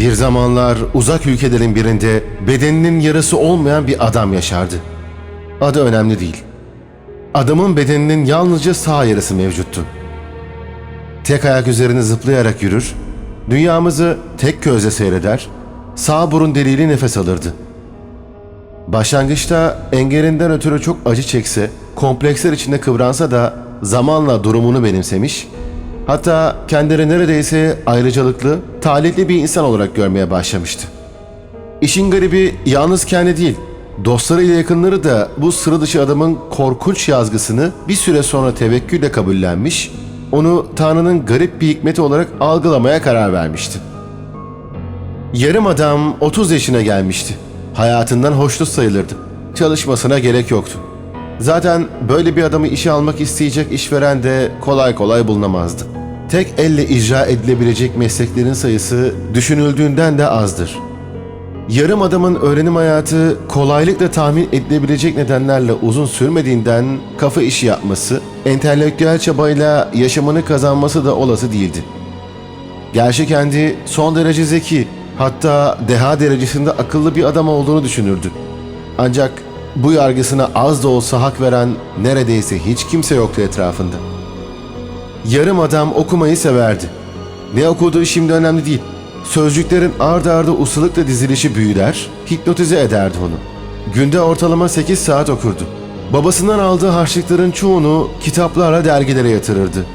Bir zamanlar uzak ülkelerin birinde bedeninin yarısı olmayan bir adam yaşardı. Adı önemli değil. Adamın bedeninin yalnızca sağ yarısı mevcuttu. Tek ayak üzerine zıplayarak yürür, dünyamızı tek gözle seyreder, sağ burun deliğiyle nefes alırdı. Başlangıçta engelinden ötürü çok acı çekse, kompleksler içinde kıvransa da zamanla durumunu benimsemiş, hatta kendini neredeyse ayrıcalıklı, talihli bir insan olarak görmeye başlamıştı. İşin garibi yalnız kendi değil, dostları ile yakınları da bu sıra dışı adamın korkunç yazgısını bir süre sonra tevekkülle kabullenmiş, onu Tanrı'nın garip bir hikmeti olarak algılamaya karar vermişti. Yarım adam 30 yaşına gelmişti. Hayatından hoşnut sayılırdı. Çalışmasına gerek yoktu. Zaten böyle bir adamı işe almak isteyecek işveren de kolay kolay bulunamazdı. Tek elle icra edilebilecek mesleklerin sayısı düşünüldüğünden de azdır. Yarım adamın öğrenim hayatı kolaylıkla tahmin edilebilecek nedenlerle uzun sürmediğinden kafa işi yapması, entelektüel çabayla yaşamını kazanması da olası değildi. Gerçi kendi son derece zeki, hatta deha derecesinde akıllı bir adam olduğunu düşünürdü. Ancak bu yargısına az da olsa hak veren neredeyse hiç kimse yoktu etrafında. Yarım adam okumayı severdi. Ne okuduğu şimdi önemli değil. Sözcüklerin ard arda ustalıkla dizilişi büyüler, hipnotize ederdi onu. Günde ortalama 8 saat okurdu. Babasından aldığı harçlıkların çoğunu kitaplarla dergilere yatırırdı.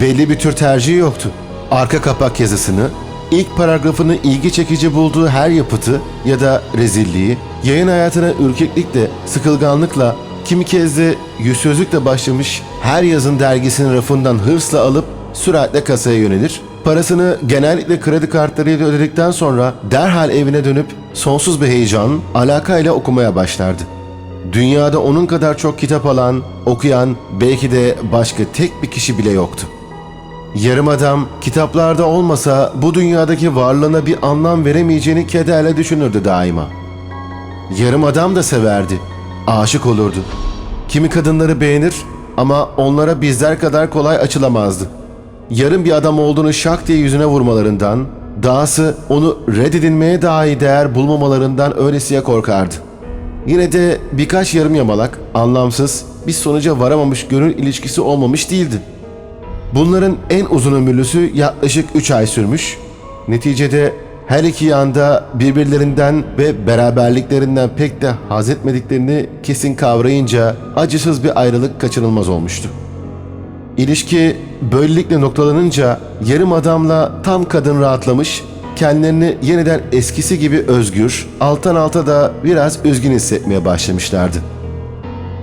Belli bir tür tercihi yoktu. Arka kapak yazısını, ilk paragrafını ilgi çekici bulduğu her yapıtı ya da rezilliği, yayın hayatına ürkeklikle, sıkılganlıkla, kimi kez de yüzsüzlükle başlamış her yazın dergisinin rafından hırsla alıp süratle kasaya yönelir, parasını genellikle kredi kartlarıyla ödedikten sonra derhal evine dönüp sonsuz bir heyecan, alakayla okumaya başlardı. Dünyada onun kadar çok kitap alan, okuyan belki de başka tek bir kişi bile yoktu. Yarım adam kitaplarda olmasa bu dünyadaki varlığına bir anlam veremeyeceğini kederle düşünürdü daima. Yarım adam da severdi, aşık olurdu. Kimi kadınları beğenir ama onlara bizler kadar kolay açılamazdı. Yarım bir adam olduğunu şak diye yüzüne vurmalarından, dahası onu reddedilmeye dahi değer bulmamalarından öylesiye korkardı. Yine de birkaç yarım yamalak, anlamsız, bir sonuca varamamış gönül ilişkisi olmamış değildi. Bunların en uzun ömürlüsü yaklaşık 3 ay sürmüş. Neticede her iki yanda birbirlerinden ve beraberliklerinden pek de haz etmediklerini kesin kavrayınca acısız bir ayrılık kaçınılmaz olmuştu. İlişki böylelikle noktalanınca yarım adamla tam kadın rahatlamış, kendilerini yeniden eskisi gibi özgür, alttan alta da biraz üzgün hissetmeye başlamışlardı.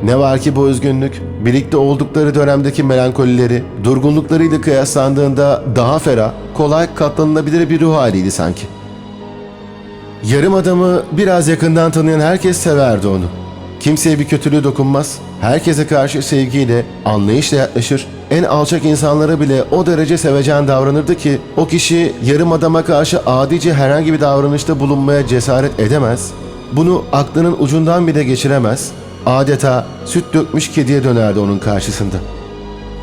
Ne var ki bu özgünlük, birlikte oldukları dönemdeki melankolileri, durgunluklarıyla kıyaslandığında daha ferah, kolay katlanılabilir bir ruh haliydi sanki. Yarım adamı biraz yakından tanıyan herkes severdi onu. Kimseye bir kötülüğü dokunmaz, herkese karşı sevgiyle, anlayışla yaklaşır, en alçak insanlara bile o derece sevecen davranırdı ki o kişi yarım adama karşı adice herhangi bir davranışta bulunmaya cesaret edemez, bunu aklının ucundan bile geçiremez, adeta süt dökmüş kediye dönerdi onun karşısında.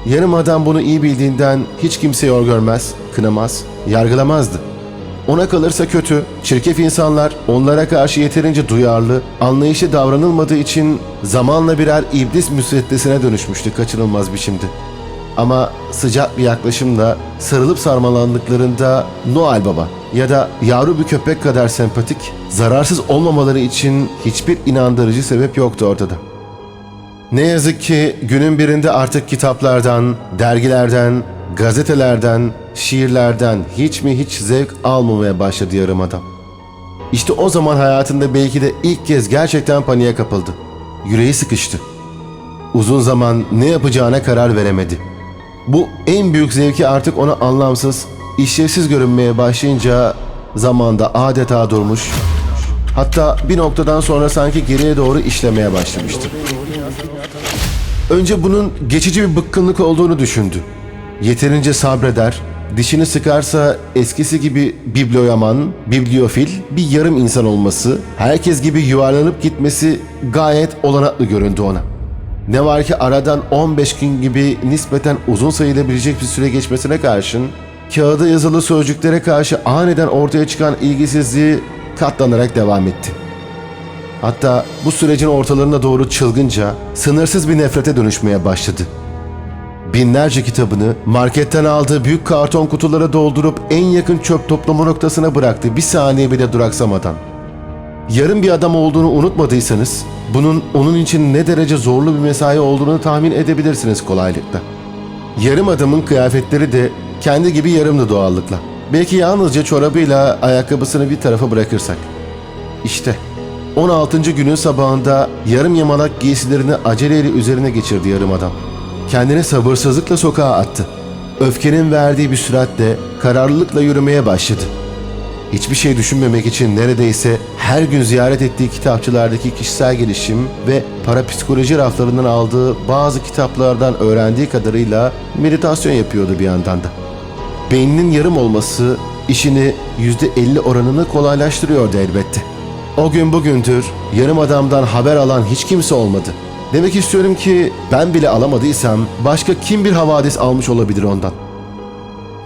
Yarım adam bunu iyi bildiğinden hiç kimse yor görmez, kınamaz, yargılamazdı. Ona kalırsa kötü, çirkef insanlar onlara karşı yeterince duyarlı, anlayışlı davranılmadığı için zamanla birer iblis müsveddesine dönüşmüştü kaçınılmaz biçimde. Ama sıcak bir yaklaşımla sarılıp sarmalandıklarında Noel Baba ya da yavru bir köpek kadar sempatik, zararsız olmamaları için hiçbir inandırıcı sebep yoktu ortada. Ne yazık ki günün birinde artık kitaplardan, dergilerden, gazetelerden, şiirlerden hiç mi hiç zevk almamaya başladı yarım adam. İşte o zaman hayatında belki de ilk kez gerçekten paniğe kapıldı. Yüreği sıkıştı. Uzun zaman ne yapacağına karar veremedi. Bu en büyük zevki artık ona anlamsız, işlevsiz görünmeye başlayınca zamanda adeta durmuş. Hatta bir noktadan sonra sanki geriye doğru işlemeye başlamıştı. Önce bunun geçici bir bıkkınlık olduğunu düşündü. Yeterince sabreder, dişini sıkarsa eskisi gibi biblioyaman, bibliofil bir yarım insan olması, herkes gibi yuvarlanıp gitmesi gayet olanaklı göründü ona. Ne var ki aradan 15 gün gibi nispeten uzun sayılabilecek bir süre geçmesine karşın kağıda yazılı sözcüklere karşı aniden ortaya çıkan ilgisizliği katlanarak devam etti. Hatta bu sürecin ortalarına doğru çılgınca, sınırsız bir nefrete dönüşmeye başladı. Binlerce kitabını marketten aldığı büyük karton kutulara doldurup en yakın çöp toplama noktasına bıraktı bir saniye bile duraksamadan. Yarım bir adam olduğunu unutmadıysanız, bunun onun için ne derece zorlu bir mesai olduğunu tahmin edebilirsiniz kolaylıkla. Yarım adamın kıyafetleri de kendi gibi yarımdı doğallıkla. Belki yalnızca çorabıyla ayakkabısını bir tarafa bırakırsak. İşte 16. günün sabahında yarım yamalak giysilerini aceleyle üzerine geçirdi yarım adam. Kendini sabırsızlıkla sokağa attı. Öfkenin verdiği bir süratle, kararlılıkla yürümeye başladı. Hiçbir şey düşünmemek için neredeyse her gün ziyaret ettiği kitapçılardaki kişisel gelişim ve parapsikoloji raflarından aldığı bazı kitaplardan öğrendiği kadarıyla meditasyon yapıyordu bir yandan da. Beyninin yarım olması işini %50 oranını kolaylaştırıyordu elbette. O gün bugündür yarım adamdan haber alan hiç kimse olmadı. Demek istiyorum ki ben bile alamadıysam başka kim bir havadis almış olabilir ondan.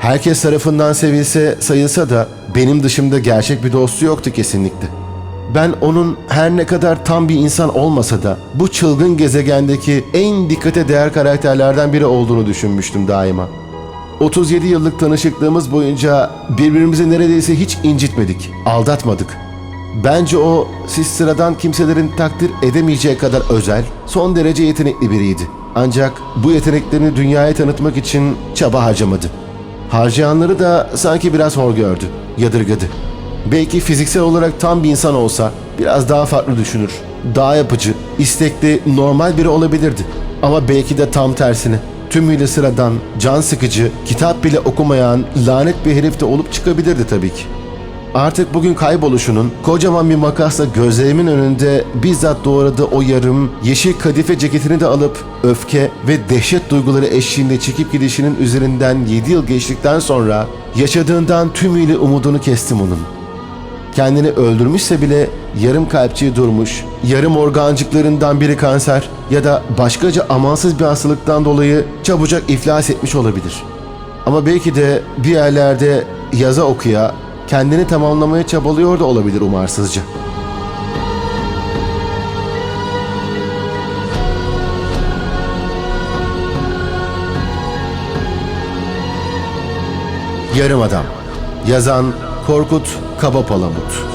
Herkes tarafından sevilse sayılsa da benim dışımda gerçek bir dostu yoktu kesinlikle. Ben onun her ne kadar tam bir insan olmasa da bu çılgın gezegendeki en dikkate değer karakterlerden biri olduğunu düşünmüştüm daima. 37 yıllık tanışıklığımız boyunca birbirimizi neredeyse hiç incitmedik, aldatmadık. Bence o siz sıradan kimselerin takdir edemeyeceği kadar özel, son derece yetenekli biriydi. Ancak bu yeteneklerini dünyaya tanıtmak için çaba harcamadı. Harcayanları da sanki biraz hor gördü, yadırgadı. Belki fiziksel olarak tam bir insan olsa biraz daha farklı düşünür. Daha yapıcı, istekli, normal biri olabilirdi. Ama belki de tam tersine. Tümüyle sıradan, can sıkıcı, kitap bile okumayan lanet bir herif de olup çıkabilirdi tabii ki. Artık bugün kayboluşunun kocaman bir makasla gözlerimin önünde bizzat doğradığı o yarım yeşil kadife ceketini de alıp öfke ve dehşet duyguları eşliğinde çekip gidişinin üzerinden 7 yıl geçtikten sonra yaşadığından tümüyle umudunu kestim onun. Kendini öldürmüşse bile yarım kalpçiyi durmuş, yarım organcıklarından biri kanser ya da başkaca amansız bir hastalıktan dolayı çabucak iflas etmiş olabilir. Ama belki de bir yerlerde yaza okuya kendini tamamlamaya çabalıyor da olabilir umarsızca. Yarım Adam Yazan Korkut Kabapalamut